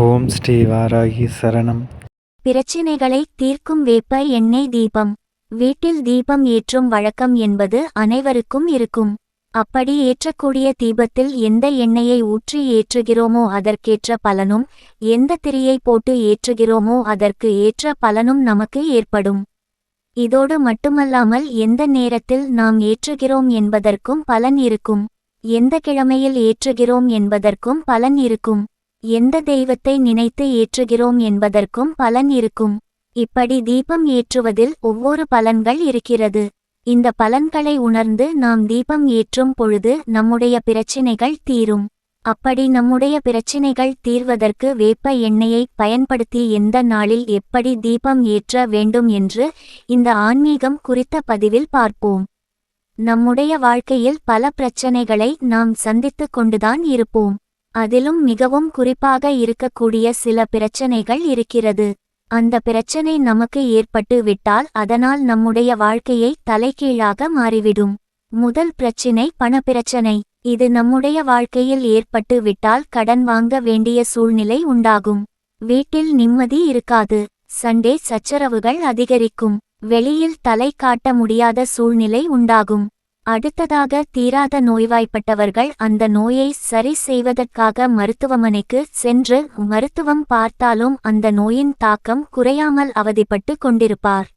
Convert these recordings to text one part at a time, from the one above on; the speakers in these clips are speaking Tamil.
ஓம் ஸ்ரீ வாராகி சரணம். பிரச்சினைகளை தீர்க்கும் வேப்ப எண்ணெய் தீபம். வீட்டில் தீபம் ஏற்றும் வழக்கம் என்பது அனைவருக்கும் இருக்கும். அப்படி ஏற்றக்கூடிய தீபத்தில் எந்த எண்ணெயை ஊற்றி ஏற்றுகிறோமோ அதற்கேற்ற பலனும் எந்த திரியை போட்டு ஏற்றுகிறோமோ அதற்கு ஏற்ற பலனும் நமக்கு ஏற்படும். இதோடு மட்டுமல்லாமல் எந்த நேரத்தில் நாம் ஏற்றுகிறோம் என்பதற்கும் பலன் இருக்கும். எந்த கிழமையில் ஏற்றுகிறோம் என்பதற்கும் பலன் இருக்கும். எந்த தெய்வத்தை நினைத்து ஏற்றுகிறோம் என்பதற்கும் பலன் இருக்கும். இப்படி தீபம் ஏற்றுவதில் ஒவ்வொரு பலன்கள் இருக்கிறது. இந்த பலன்களை உணர்ந்து நாம் தீபம் ஏற்றும் பொழுது நம்முடைய பிரச்சினைகள் தீரும். அப்படி நம்முடைய பிரச்சினைகள் தீர்வதற்கு வேப்ப எண்ணெயை பயன்படுத்தி எந்த நாளில் எப்படி தீபம் ஏற்ற வேண்டும் என்று இந்த ஆன்மீகம் குறித்த பதிவில் பார்ப்போம். நம்முடைய வாழ்க்கையில் பல பிரச்சனைகளை நாம் சந்தித்துக் கொண்டுதான் இருப்போம். அதிலும் மிகவும் குறிப்பாக இருக்கக்கூடிய சில பிரச்சனைகள் இருக்கிறது. அந்த பிரச்சனை நமக்கு ஏற்பட்டு விட்டால் அதனால் நம்முடைய வாழ்க்கையை தலைகீழாக மாறிவிடும். முதல் பிரச்சினை பணப்பிரச்சனை இது நம்முடைய வாழ்க்கையில் ஏற்பட்டு விட்டால் கடன் வாங்க வேண்டிய சூழ்நிலை உண்டாகும். வீட்டில் நிம்மதி இருக்காது. சண்டே சச்சரவுகள் அதிகரிக்கும். வெளியில் தலை காட்ட முடியாத சூழ்நிலை உண்டாகும். அடுத்ததாக தீராத நோய்வாய்ப்பட்டவர்கள் அந்த நோயை சரி செய்வதற்காக மருத்துவமனைக்கு சென்று மருத்துவம் பார்த்தாலும் அந்த நோயின் தாக்கம் குறையாமல் அவதிப்பட்டு கொண்டிருப்பார்.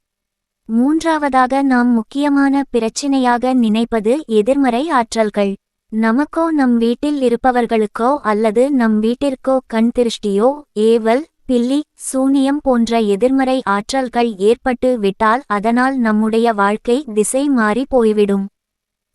மூன்றாவதாக நாம் முக்கியமான பிரச்சினையாக நினைப்பது எதிர்மறை ஆற்றல்கள். நமக்கோ நம் வீட்டில் இருப்பவர்களுக்கோ அல்லது நம் வீட்டிற்கோ கண் திருஷ்டியோ ஏவல் பில்லி சூனியம் போன்ற எதிர்மறை ஆற்றல்கள் ஏற்பட்டு விட்டால் அதனால் நம்முடைய வாழ்க்கை திசை மாறி போய்விடும்.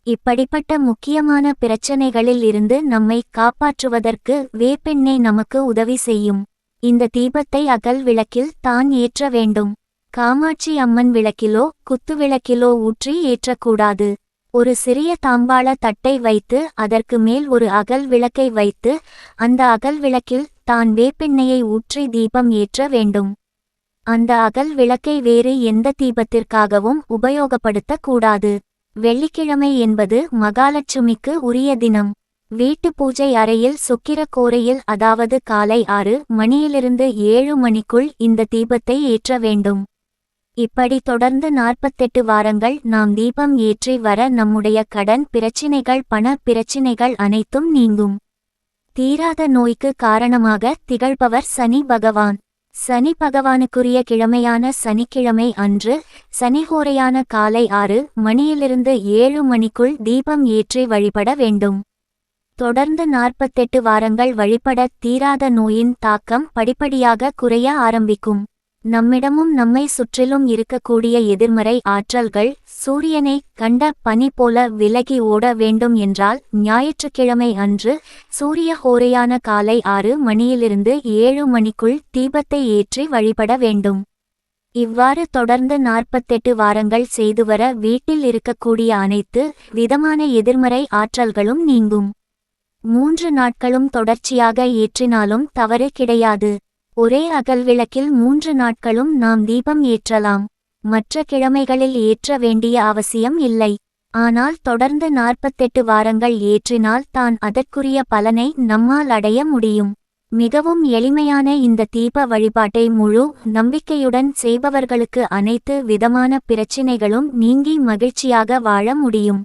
இப்படிப்பட்ட முக்கியமான பிரச்சனைகளில் இருந்து நம்மை காப்பாற்றுவதற்கு வேப்பெண்ணெய் நமக்கு உதவி செய்யும். இந்த தீபத்தை அகல் விளக்கில் தான் ஏற்ற வேண்டும். காமாட்சி அம்மன் விளக்கிலோ குத்துவிளக்கிலோ ஊற்றி ஏற்றக்கூடாது. ஒரு சிறிய தாம்பாள தட்டை வைத்து அதற்கு மேல் ஒரு அகல் விளக்கை வைத்து அந்த அகல் விளக்கில் தான் வேப்பெண்ணெயை ஊற்றி தீபம் ஏற்ற வேண்டும். அந்த அகல் விளக்கை வேறு எந்த தீபத்திற்காகவும் உபயோகப்படுத்தக் கூடாது வெள்ளிக்கிழமை என்பது மகாலட்சுமிக்கு உரிய தினம். வீட்டு பூஜை அறையில் சுக்கிர கோரையில் அதாவது காலை ஆறு மணியிலிருந்து ஏழு மணிக்குள் இந்த தீபத்தை ஏற்ற வேண்டும். இப்படி தொடர்ந்து நாற்பத்தெட்டு வாரங்கள் நாம் தீபம் ஏற்றி வர நம்முடைய கடன் பிரச்சினைகள் பண பிரச்சினைகள் அனைத்தும் நீங்கும். தீராத நோய்க்கு காரணமாக திகழ்பவர் சனி பகவான். சனி பகவானுக்குரிய கிழமையான சனிக்கிழமை அன்று சனிகோரையான காலை ஆறு மணியிலிருந்து ஏழு மணிக்குள் தீபம் ஏற்றி வழிபட வேண்டும். தொடர்ந்து நாற்பத்தெட்டு வாரங்கள் வழிபட தீராத நோயின் தாக்கம் படிப்படியாக குறைய ஆரம்பிக்கும். நம்மிடமும் நம்மை சுற்றிலும் இருக்கக்கூடிய எதிர்மறை ஆற்றல்கள் சூரியனை கண்ட பனி போல விலகி ஓட வேண்டும் என்றால் ஞாயிற்றுக்கிழமை அன்று சூரிய ஹோரையான காலை ஆறு மணியிலிருந்து ஏழு மணிக்குள் தீபத்தை ஏற்றி வழிபட வேண்டும். இவ்வாறு தொடர்ந்து நாற்பத்தெட்டு வாரங்கள் செய்து வர வீட்டில் இருக்கக்கூடிய அனைத்து விதமான எதிர்மறை ஆற்றல்களும் நீங்கும். மூன்று நாட்களும் தொடர்ச்சியாக ஏற்றினாலும் தவறு கிடையாது. ஒரே அகல் விளக்கில் மூன்று நாட்களும் நாம் தீபம் ஏற்றலாம். மற்ற கிழமைகளில் ஏற்ற வேண்டிய அவசியம் இல்லை. ஆனால் தொடர்ந்து நாற்பத்தெட்டு வாரங்கள் ஏற்றினால் தான் அதற்குரிய பலனை நம்மால் அடைய முடியும். மிகவும் எளிமையான இந்த தீப வழிபாட்டை முழு நம்பிக்கையுடன் செய்பவர்களுக்கு அனைத்து விதமான பிரச்சினைகளும் நீங்கி மகிழ்ச்சியாக வாழ முடியும்.